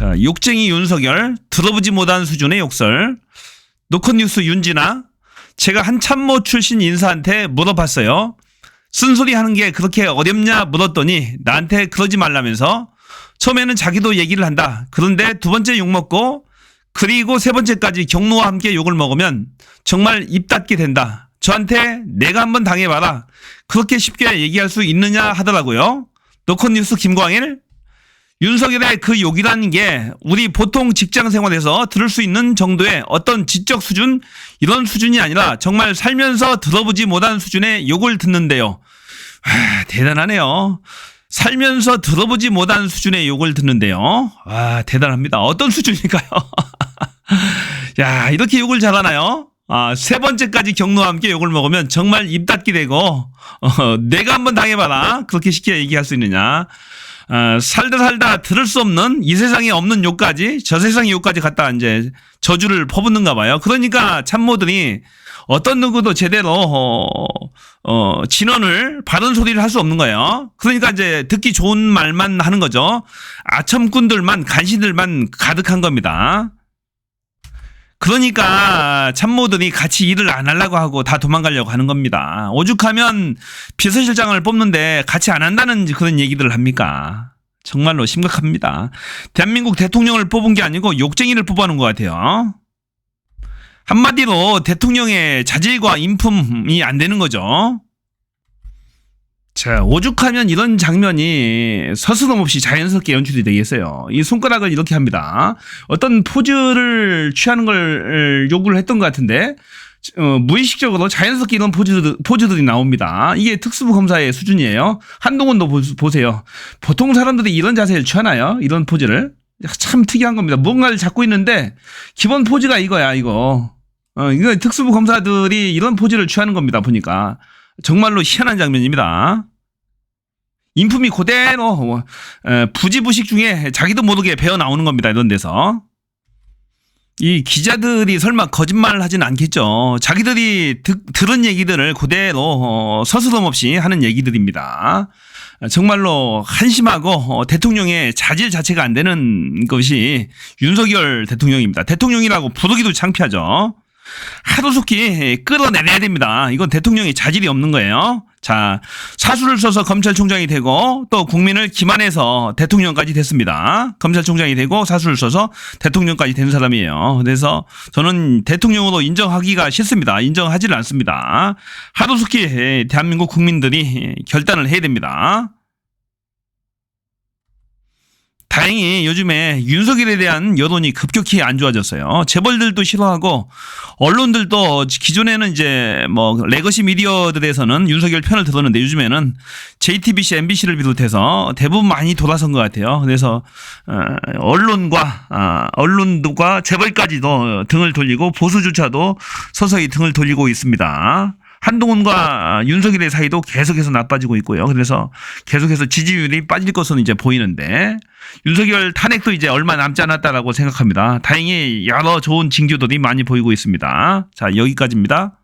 자, 욕쟁이 윤석열, 들어보지 못한 수준의 욕설. 노컷뉴스 윤진아, 제가 한참모 출신 인사한테 물어봤어요. 쓴소리 하는 게 그렇게 어렵냐 물었더니 나한테 그러지 말라면서 처음에는 자기도 얘기를 한다. 그런데 두 번째 욕 먹고 그리고 세 번째까지 경로와 함께 욕을 먹으면 정말 입 닫게 된다. 저한테 내가 한번 당해봐라. 그렇게 쉽게 얘기할 수 있느냐 하더라고요. 노컷뉴스 김광일 윤석열의 그 욕이라는 게 우리 보통 직장 생활에서 들을 수 있는 정도의 어떤 지적 수준 이런 수준이 아니라 정말 살면서 들어보지 못한 수준의 욕을 듣는데요. 와, 대단하네요. 살면서 들어보지 못한 수준의 욕을 듣는데요. 와, 대단합니다. 어떤 수준일까요? 야, 이렇게 욕을 잘하나요? 아, 세 번째까지 경로와 함께 욕을 먹으면 정말 입 닫게 되고, 어, 내가 한번 당해봐라. 그렇게 쉽게 얘기할 수 있느냐. 어, 살다 살다 들을 수 없는 이 세상에 없는 욕까지 저 세상의 욕까지 갖다 이제 저주를 퍼붓는가 봐요. 그러니까 참모들이 어떤 누구도 제대로 어, 어, 진언을 바른 소리를 할 수 없는 거예요. 그러니까 이제 듣기 좋은 말만 하는 거죠. 아첨꾼들만 간신들만 가득한 겁니다. 그러니까 참모들이 같이 일을 안 하려고 하고 다 도망가려고 하는 겁니다. 오죽하면 비서실장을 뽑는데 같이 안 한다는 그런 얘기들을 합니까? 정말로 심각합니다. 대한민국 대통령을 뽑은 게 아니고 욕쟁이를 뽑아놓은 것 같아요. 한마디로 대통령의 자질과 인품이 안 되는 거죠. 자, 오죽하면 이런 장면이 서스럼 없이 자연스럽게 연출이 되겠어요. 이 손가락을 이렇게 합니다. 어떤 포즈를 취하는 걸 요구를 했던 것 같은데, 어, 무의식적으로 자연스럽게 이런 포즈들, 포즈들이 나옵니다. 이게 특수부 검사의 수준이에요. 한동훈도 보, 보세요. 보통 사람들이 이런 자세를 취하나요? 이런 포즈를? 참 특이한 겁니다. 뭔가를 잡고 있는데, 기본 포즈가 이거야, 이거. 어, 이거 특수부 검사들이 이런 포즈를 취하는 겁니다, 보니까. 정말로 희한한 장면입니다. 인품이 그대로 어, 부지부식 중에 자기도 모르게 배어 나오는 겁니다. 이런 데서. 이 기자들이 설마 거짓말을 하진 않겠죠. 자기들이 듣, 들은 얘기들을 그대로 어, 서스럼 없이 하는 얘기들입니다. 정말로 한심하고 어, 대통령의 자질 자체가 안 되는 것이 윤석열 대통령입니다. 대통령이라고 부르기도 창피하죠. 하루속히 끌어내려야 됩니다. 이건 대통령이 자질이 없는 거예요. 자, 사수를 써서 검찰총장이 되고 또 국민을 기만해서 대통령까지 됐습니다. 검찰총장이 되고 사수를 써서 대통령까지 된 사람이에요. 그래서 저는 대통령으로 인정하기가 싫습니다. 인정하지를 않습니다. 하루속히 대한민국 국민들이 결단을 해야 됩니다. 다행히 요즘에 윤석열에 대한 여론이 급격히 안 좋아졌어요. 재벌들도 싫어하고 언론들도 기존에는 이제 뭐 레거시 미디어들에서는 윤석열 편을 들었는데 요즘에는 JTBC, MBC를 비롯해서 대부분 많이 돌아선 것 같아요. 그래서 어, 언론과 아, 언론과 재벌까지도 등을 돌리고 보수조차도 서서히 등을 돌리고 있습니다. 한동훈과 윤석열의 사이도 계속해서 나빠지고 있고요. 그래서 계속해서 지지율이 빠질 것으로 이제 보이는데 윤석열 탄핵도 이제 얼마 남지 않았다라고 생각합니다. 다행히 여러 좋은 징조들이 많이 보이고 있습니다. 자, 여기까지입니다.